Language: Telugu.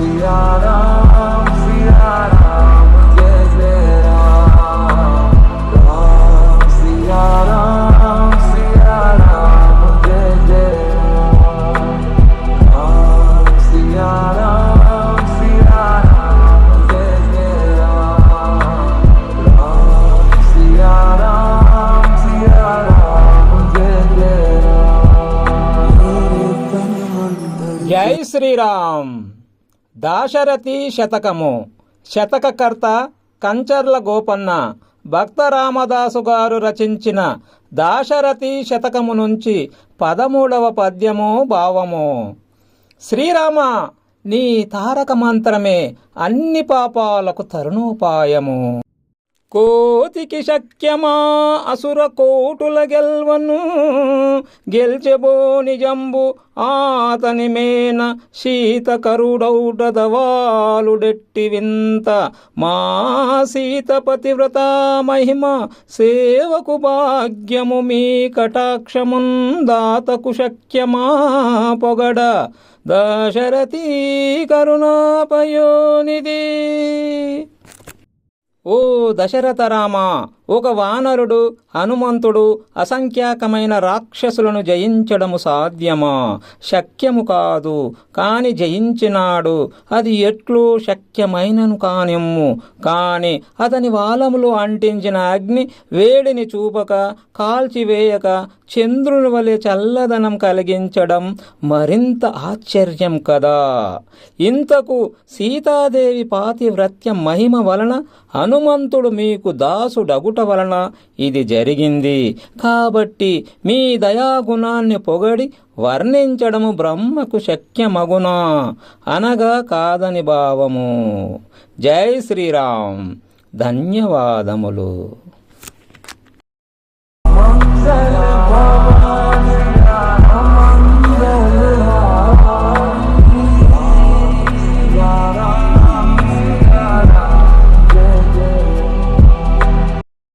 सिया राम सिया जय जय राम राम राम सिया राम जय जय राम राम सिया राम जय जय राम राम सिया राम जय जय जय श्री राम దాశరథి శతకము. శతకకర్త కంచర్ల గోపన్న. భక్త రామదాసు గారు రచించిన దాశరథి శతకము నుంచి పదమూడవ పద్యము భావము. శ్రీరామ నీ తారక మంత్రమే అన్ని పాపాలకు తరుణోపాయము. కోతికి శక్యమా అసుర కోటుల గెల్వను గెల్చెబో నిజంబు ఆతని మేన శీతకరుడౌటదవాలుడెట్టి వింత మా సీతపతివ్రత మహిమ సేవకు భాగ్యము మీ కటాక్షమున్ దాతకు శక్యమా పొగడ దశరథీ కరుణాపయోనిది ఓ దశరథ రామ ఒక వానరుడు హనుమంతుడు అసంఖ్యాకమైన రాక్షసులను జయించడము సాధ్యమా? శక్యము కాదు. కాని జయించినాడు. అది ఎట్లు శక్యమైనను కానిమ్ము. కాని అతని వాలములు అంటించిన అగ్ని వేడిని చూపక కాల్చివేయక చంద్రుని వలె చల్లదనం కలిగించడం మరింత ఆశ్చర్యం కదా. ఇంతకు సీతాదేవి పాతివ్రత్య మహిమ వలన హనుమంతుడు మీకు దాసుడగుట వలన ఇది జరిగింది. కాబట్టి మీ దయాగుణాన్ని పొగడి వర్ణించడము బ్రహ్మకు శక్యమగునా. అనగా కాదని భావము. జై శ్రీరామ్. ధన్యవాదములు.